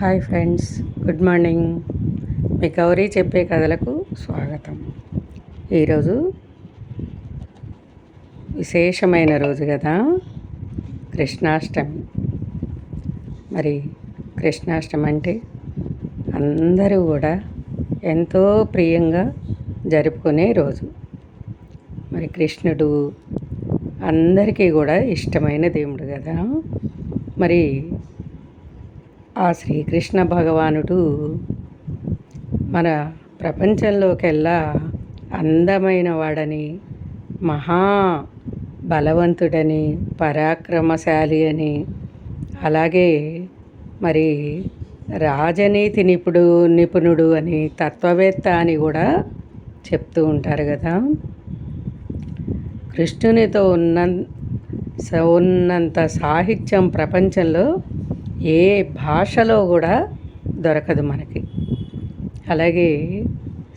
Hi friends good morning. మీ గౌరీ చెప్పే కథలకు స్వాగతం. ఈరోజు విశేషమైన రోజు కదా కృష్ణాష్టమి. మరి కృష్ణాష్టమి అంటే అందరూ కూడా ఎంతో ప్రియంగా జరుపుకునే రోజు. మరి కృష్ణుడు అందరికీ కూడా ఇష్టమైన దేవుడు కదా. మరి ఆ శ్రీకృష్ణ భగవానుడు మన ప్రపంచంలోకెల్లా అందమైన వాడని మహా బలవంతుడని పరాక్రమశాలి అని. అలాగే మరి రాజనీతి నిపుడు నిపుణుడు అని తత్వవేత్త అని కూడా చెప్తూ ఉంటారు కదా. కృష్ణునితో ఉన్న ఉన్నంత సాహిత్యం ప్రపంచంలో ఏ భాషలో కూడా దొరకదు మనకి. అలాగే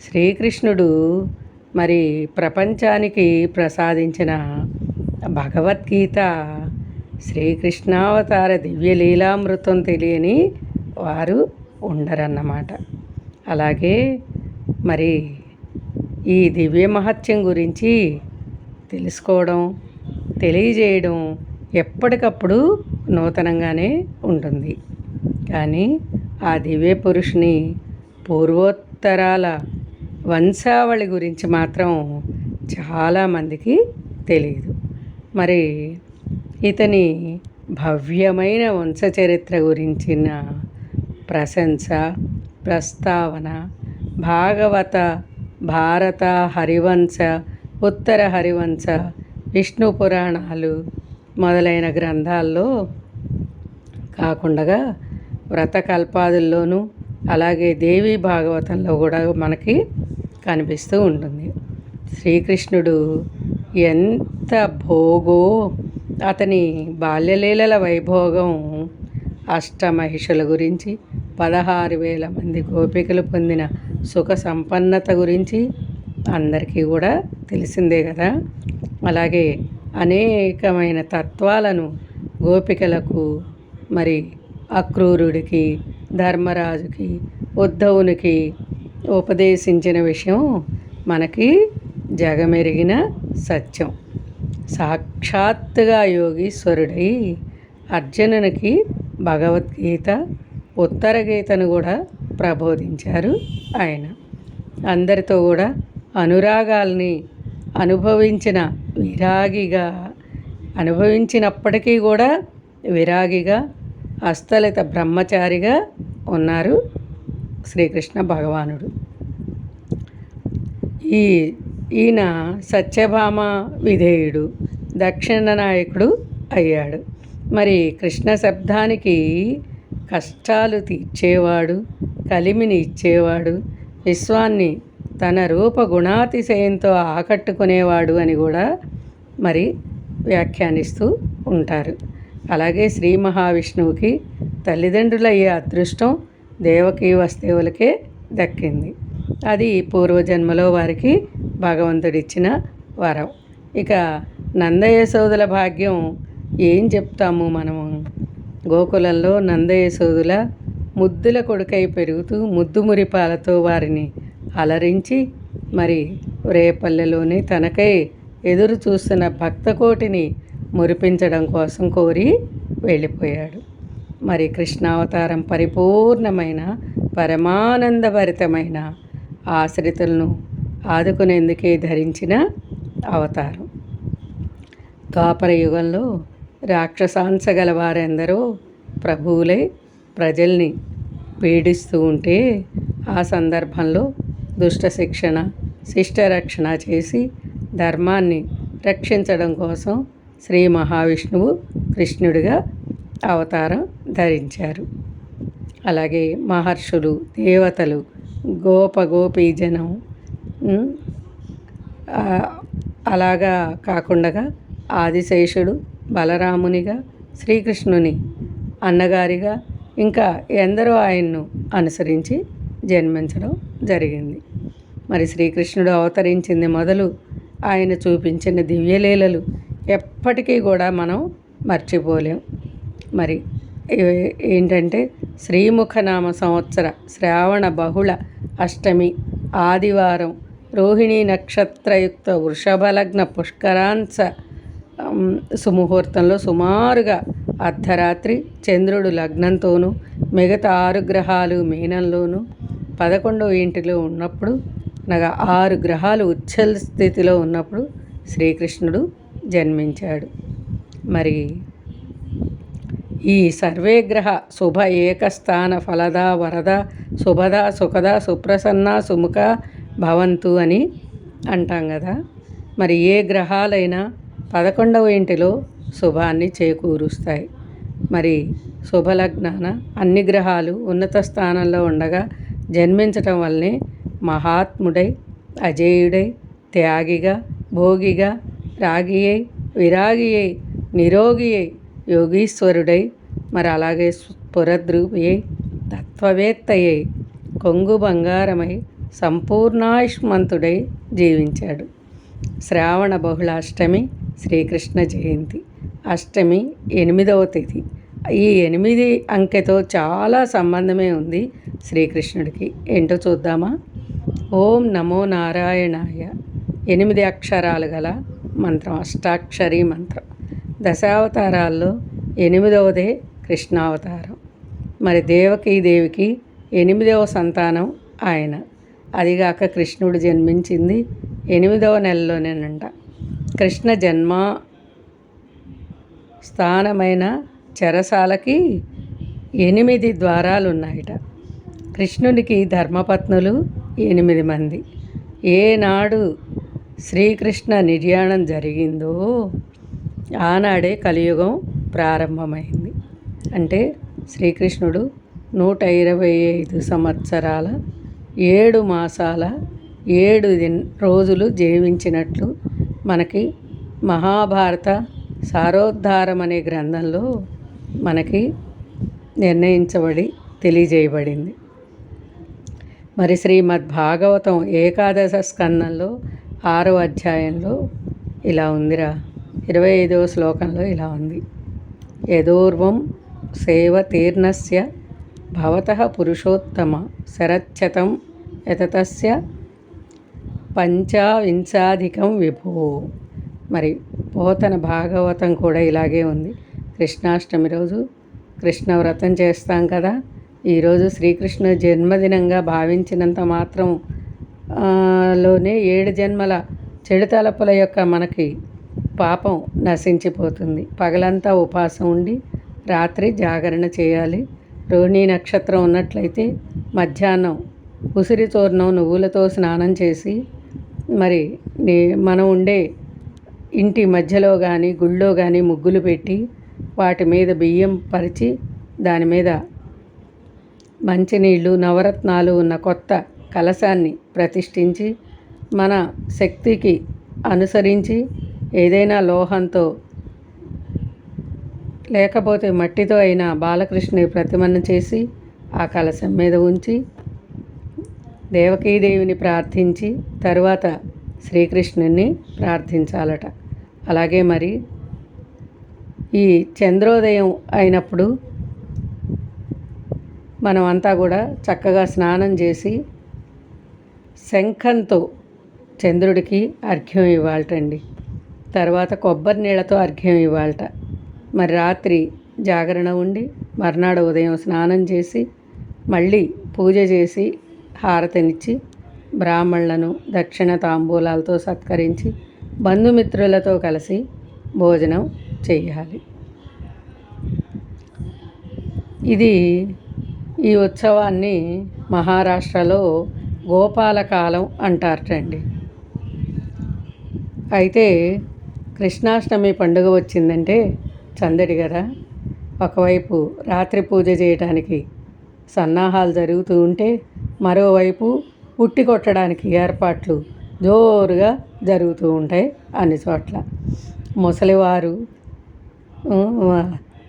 శ్రీకృష్ణుడు మరి ప్రపంచానికి ప్రసాదించిన భగవద్గీత శ్రీకృష్ణావతార దివ్యలీలామృతం తెలియని వారు ఉండరన్నమాట. అలాగే మరి ఈ దివ్య మహత్యం గురించి తెలుసుకోవడం తెలియజేయడం ఎప్పటికప్పుడు నూతనంగానే ఉంటుంది. కానీ ఆ దివ్య పురుషుని పూర్వోత్తరాల వంశావళి గురించి మాత్రం చాలామందికి తెలియదు. మరి ఇతని భవ్యమైన వంశ చరిత్ర గురించిన ప్రశంస ప్రస్తావన భాగవత భారత హరివంశ ఉత్తర హరివంశ విష్ణు పురాణాలు మొదలైన గ్రంథాల్లో కాకుండా వ్రతకల్పాదుల్లోనూ అలాగే దేవీ భాగవతంలో కూడా మనకి కనిపిస్తూ ఉంటుంది. శ్రీకృష్ణుడు ఎంత భోగో అతని బాల్యలీలల వైభోగం అష్టమహిషుల గురించి పదహారు వేల మంది గోపికలు పొందిన సుఖ సంపన్నత గురించి అందరికీ కూడా తెలిసిందే కదా. అలాగే అనేకమైన తత్వాలను గోపికలకు మరి అక్రూరుడికి ధర్మరాజుకి ఉద్ధవునికి ఉపదేశించిన విషయం మనకి జగమెరిగిన సత్యం. సాక్షాత్తుగా యోగీశ్వరుడై అర్జునునికి భగవద్గీత ఉత్తర గీతను కూడా ప్రబోధించారు ఆయన. అందరితో కూడా అనురాగాల్ని అనుభవించిన విరాగిగా అనుభవించినప్పటికీ కూడా విరాగిగా హస్తలిత బ్రహ్మచారిగా ఉన్నారు శ్రీకృష్ణ భగవానుడు. ఈ ఈయన సత్యభామ విధేయుడు దక్షిణ నాయకుడు అయ్యాడు. మరి కృష్ణ శబ్దానికి కష్టాలు తీర్చేవాడు కలిమిని ఇచ్చేవాడు విశ్వాన్ని తన రూప గుణాతిశయంతో ఆకట్టుకునేవాడు అని కూడా మరి వ్యాఖ్యానిస్తూ ఉంటారు. అలాగే శ్రీ మహావిష్ణువుకి తల్లిదండ్రులయ్యే అదృష్టం దేవకీ వస్తువులకే దక్కింది. అది పూర్వజన్మలో వారికి భగవంతుడిచ్చిన వరం. ఇక నందయశోదుల భాగ్యం ఏం చెప్తాము మనము గోకులంలో నందయశోదుల ముద్దుల కొడుకై పెరుగుతూ ముద్దు మురిపాలతో వారిని అలరించి మరి రేపల్లెలోని తనకై ఎదురు చూస్తున్న భక్తకోటిని మురిపించడం కోసం కోరి వెళ్ళిపోయాడు. మరి కృష్ణావతారం పరిపూర్ణమైన పరమానందభరితమైన ఆశ్రితులను ఆదుకునేందుకే ధరించిన అవతారం. ద్వాపర యుగంలో రాక్షసాంశ గల వారెందరో ప్రభువులై ప్రజల్ని పీడిస్తూ ఉంటే ఆ సందర్భంలో దుష్ట శిక్షణ శిష్టరక్షణ చేసి ధర్మాన్ని రక్షించడం కోసం శ్రీ మహావిష్ణువు కృష్ణుడిగా అవతారం ధరించారు. అలాగే మహర్షులు దేవతలు గోప గోపీజనం అలాగా కాకుండా ఆదిశేషుడు బలరామునిగా శ్రీకృష్ణుని అన్నగారిగా ఇంకా ఎందరో ఆయన్ను అనుసరించి జన్మించడం జరిగింది. మరి శ్రీకృష్ణుడు అవతరించింది మొదలు ఆయన చూపించిన దివ్యలీలలు ఎప్పటికీ కూడా మనం మర్చిపోలేం. మరి ఏంటంటే శ్రీముఖనామ సంవత్సర శ్రావణ బహుళ అష్టమి ఆదివారం రోహిణీ నక్షత్రయుక్త వృషభలగ్న పుష్కరాంశ సుముహూర్తంలో సుమారుగా అర్ధరాత్రి చంద్రుడు లగ్నంతోనూ మిగతా ఆరు గ్రహాలు మీనంలోనూ పదకొండవ ఇంటిలో ఉన్నప్పుడు అనగా ఆరు గ్రహాలు ఉచ్చల స్థితిలో ఉన్నప్పుడు శ్రీకృష్ణుడు జన్మించాడు. మరి ఈ సర్వేగ్రహ శుభ ఏకస్థాన ఫలద వరద శుభద సుఖద సుప్రసన్న సుముఖ భవంతు అని అంటాం కదా. మరి ఏ గ్రహాలైనా పదకొండవ ఇంటిలో శుభాన్ని చేకూరుస్తాయి. మరి శుభలగ్నాన అన్ని గ్రహాలు ఉన్నత స్థానంలో ఉండగా జన్మించటం వల్లనే మహాత్ముడై అజేయుడై త్యాగిగా భోగిగా రాగియై విరాగియై నిరోగియై యోగీశ్వరుడై మరి అలాగే పురద్రూపియై తత్వవేత్తయ్యై కొంగు బంగారమై సంపూర్ణాయుష్మంతుడై జీవించాడు. శ్రావణ బహుళాష్టమి శ్రీకృష్ణ జయంతి. అష్టమి ఎనిమిదవ తేదీ ఈ ఎనిమిది అంకెతో చాలా సంబంధమే ఉంది శ్రీకృష్ణుడికి. ఏంటో చూద్దామా? ఓం నమో నారాయణాయ. ఎనిమిది అక్షరాలు గల మంత్రం అష్టాక్షరి మంత్రం. దశావతారాల్లో ఎనిమిదవదే కృష్ణావతారం. మరి దేవకీ దేవికి ఎనిమిదవ సంతానం ఆయన. అదిగాక కృష్ణుడు జన్మించింది ఎనిమిదవ నెలలోనేనంట. కృష్ణ జన్మ స్థానమైన చెరసాలకి ఎనిమిది ద్వారాలు ఉన్నాయట కృష్ణునికి ధర్మపత్నులు ఎనిమిది మంది. ఏనాడు శ్రీకృష్ణ నిర్యాణం జరిగిందో ఆనాడే కలియుగం ప్రారంభమైంది. అంటే శ్రీకృష్ణుడు నూట ఇరవై ఐదు సంవత్సరాల ఏడు మాసాల ఏడు దిన్ రోజులు జీవించినట్లు మనకి మహాభారత సారోద్ధారం అనే గ్రంథంలో మనకి నిర్ణయించబడి తెలియజేయబడింది. మరి శ్రీమద్ భాగవతం ఏకాదశ స్కందంలో ఆరో అధ్యాయంలో ఇలా ఉందిరా. ఇరవై ఐదవ శ్లోకంలో ఇలా ఉంది. యదోర్వం సేవ తీర్ణస్య భవత పురుషోత్తమ శరచ్చతం యతతస్య పంచావింశాధికం విభో. మరి పోతన భాగవతం కూడా ఇలాగే ఉంది. కృష్ణాష్టమి రోజు కృష్ణ వ్రతం చేస్తాం కదా. ఈరోజు శ్రీకృష్ణ జన్మదినంగా భావించినంత మాత్రం లోనే ఏడు జన్మల చెడు తలపుల యొక్క మనకి పాపం నశించిపోతుంది. పగలంతా ఉపాసం ఉండి రాత్రి జాగరణ చేయాలి. రోహిణి నక్షత్రం ఉన్నట్లయితే మధ్యాహ్నం ఉసిరి తోరణం నువ్వులతో స్నానం చేసి మరి మనం ఉండే ఇంటి మధ్యలో కానీ గుళ్ళో కానీ ముగ్గులు పెట్టి వాటి మీద బియ్యం పరిచి దాని మీద మంచినీళ్ళు నవరత్నాలు ఉన్న కొత్త కలశాన్ని ప్రతిష్ఠించి మన శక్తికి అనుసరించి ఏదైనా లోహంతో లేకపోతే మట్టితో అయినా బాలకృష్ణుని ప్రతిమను చేసి ఆ కలశం మీద ఉంచి దేవకీదేవిని ప్రార్థించి తరువాత శ్రీకృష్ణుని ప్రార్థించాలట. అలాగే మరి ఈ చంద్రోదయం అయినప్పుడు మనం అంతా కూడా చక్కగా స్నానం చేసి శంఖంతో చంద్రుడికి అర్ఘ్యం ఇవ్వాలటండి. తర్వాత కొబ్బరి నీళ్ళతో అర్ఘ్యం ఇవ్వాలట. మరి రాత్రి జాగరణ ఉండి మర్నాడు ఉదయం స్నానం చేసి మళ్ళీ పూజ చేసి హారతినిచ్చి బ్రాహ్మణులను దక్షిణ తాంబూలాలతో సత్కరించి బంధుమిత్రులతో కలిసి భోజనం చేయాలి. ఇది ఈ ఉత్సవాన్ని మహారాష్ట్రలో గోపాలకాలం అంటారటండి. అయితే కృష్ణాష్టమి పండుగ వచ్చిందంటే చందడి కదా. ఒకవైపు రాత్రి పూజ చేయటానికి సన్నాహాలు జరుగుతూ ఉంటే మరోవైపు ఉట్టి కొట్టడానికి ఏర్పాట్లు జోరుగా జరుగుతూ ఉంటాయి అన్ని చోట్ల. ముసలివారు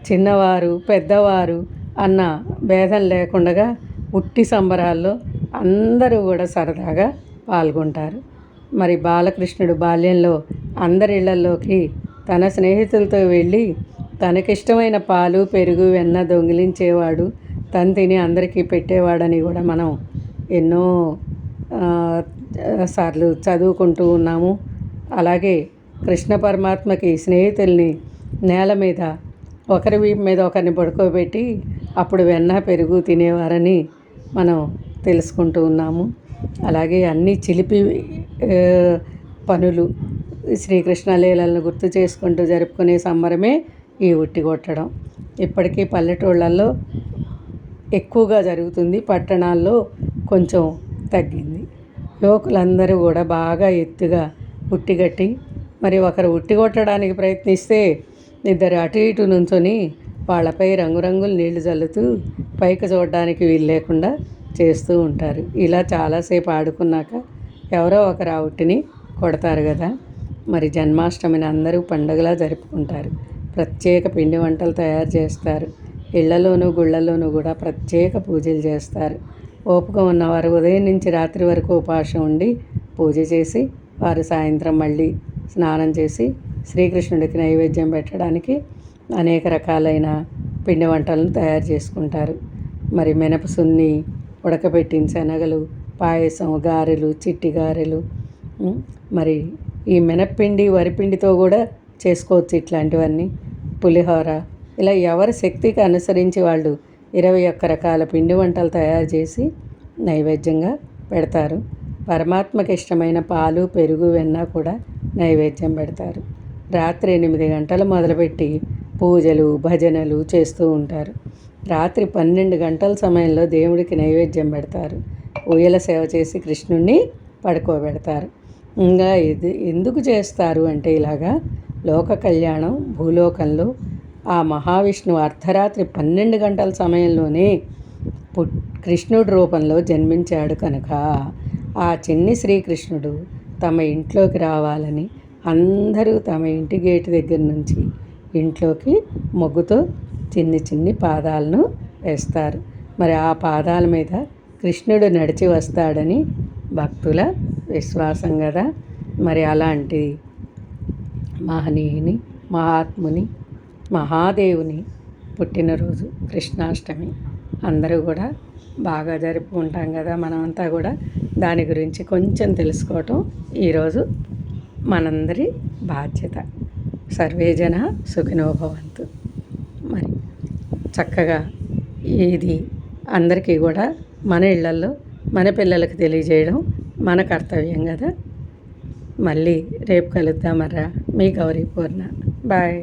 చిన్నవారు పెద్దవారు అన్న భేదం లేకుండా ఉట్టి సంబరాల్లో అందరూ కూడా సరదాగా పాల్గొంటారు. మరి బాలకృష్ణుడు బాల్యంలో అందరి ఇళ్ళలోకి తన స్నేహితులతో వెళ్ళి తనకిష్టమైన పాలు పెరుగు వెన్న దొంగిలించేవాడు తను తిని అందరికీ పెట్టేవాడని కూడా మనం ఎన్నో సార్లు చదువుకుంటూ ఉన్నాము. అలాగే కృష్ణ పరమాత్మకి స్నేహితుల్ని నేల మీద ఒకరి వీపు మీద ఒకరిని పడుకోబెట్టి అప్పుడు వెన్న పెరుగు తినేవారని మనం తెలుసుకుంటూ ఉన్నాము. అలాగే అన్ని చిలిపి పనులు శ్రీకృష్ణ లీలలను గుర్తు చేసుకుంటూ జరుపుకునే సంబరమే ఈ ఉట్టి కొట్టడం. ఇప్పటికీ పల్లెటూళ్ళల్లో ఎక్కువగా జరుగుతుంది. పట్టణాల్లో కొంచెం తగ్గింది. యువకులందరూ కూడా బాగా ఎత్తుగా ఉట్టిగట్టి మరి ఒకరు ఉట్టి కొట్టడానికి ప్రయత్నిస్తే ఇద్దరు అటు ఇటు నుంచొని వాళ్ళపై రంగురంగులు నీళ్ళు చల్లుతూ పైకి చూడడానికి వీలు లేకుండా చేస్తూ ఉంటారు. ఇలా చాలాసేపు ఆడుకున్నాక ఎవరో ఒకరు ఆవుటిని కొడతారు కదా. మరి జన్మాష్టమిని అందరూ పండుగలా జరుపుకుంటారు. ప్రత్యేక పిండి వంటలు తయారు చేస్తారు. ఇళ్ళలోనూ గుళ్ళలోనూ కూడా ప్రత్యేక పూజలు చేస్తారు. ఓపిక ఉన్నవారు ఉదయం నుంచి రాత్రి వరకు ఉపాసం ఉండి పూజ చేసి వారు సాయంత్రం మళ్ళీ స్నానం చేసి శ్రీకృష్ణుడికి నైవేద్యం పెట్టడానికి అనేక రకాలైన పిండి వంటలను తయారు చేసుకుంటారు. మరి మినపసున్ని ఉడకబెట్టిన శనగలు పాయసం గారెలు చిట్టి గారెలు మరి ఈ మినప్పిండి వరిపిండితో కూడా చేసుకోవచ్చు ఇట్లాంటివన్నీ. పులిహోర ఇలా ఎవరి శక్తికి అనుసరించి వాళ్ళు ఇరవై ఒక్క రకాల పిండి వంటలు తయారు చేసి నైవేద్యంగా పెడతారు. పరమాత్మకి ఇష్టమైన పాలు పెరుగు వెన్న కూడా నైవేద్యం పెడతారు. రాత్రి ఎనిమిది గంటలు మొదలుపెట్టి పూజలు భజనలు చేస్తూ ఉంటారు. రాత్రి పన్నెండు గంటల సమయంలో దేవుడికి నైవేద్యం పెడతారు. ఊయల సేవ చేసి కృష్ణుణ్ణి పడుకోబెడతారు. ఇంకా ఇది ఎందుకు చేస్తారు అంటే ఇలాగా లోక కళ్యాణం భూలోకంలో ఆ మహావిష్ణువు అర్ధరాత్రి పన్నెండు గంటల సమయంలోనే పు కృష్ణుడి రూపంలో జన్మించాడు కనుక ఆ చిన్ని శ్రీకృష్ణుడు తమ ఇంట్లోకి రావాలని అందరూ తమ ఇంటి గేటు దగ్గర నుంచి ఇంట్లోకి మొగ్గుతో చిన్ని చిన్ని పాదాలను వేస్తారు. మరి ఆ పాదాల మీద కృష్ణుడు నడిచి వస్తాడని భక్తుల విశ్వాసం కదా మరి అలాంటి మహనీయుని మహాత్ముని మహాదేవుని పుట్టినరోజు కృష్ణాష్టమి. అందరూ కూడా బాగా జరుపుకుంటాం కదా మనమంతా కూడా దాని గురించి కొంచెం తెలుసుకోవటం ఈరోజు మనందరి బాధ్యత. సర్వేజన సుఖినోభవంతు మరి చక్కగా ఇది అందరికీ కూడా మన ఇళ్ళల్లో మన పిల్లలకు తెలియజేయడం మన కర్తవ్యం కదా. మళ్ళీ రేపు కలుద్దామర్రా మీ గౌరీ పూర్ణ. బాయ్.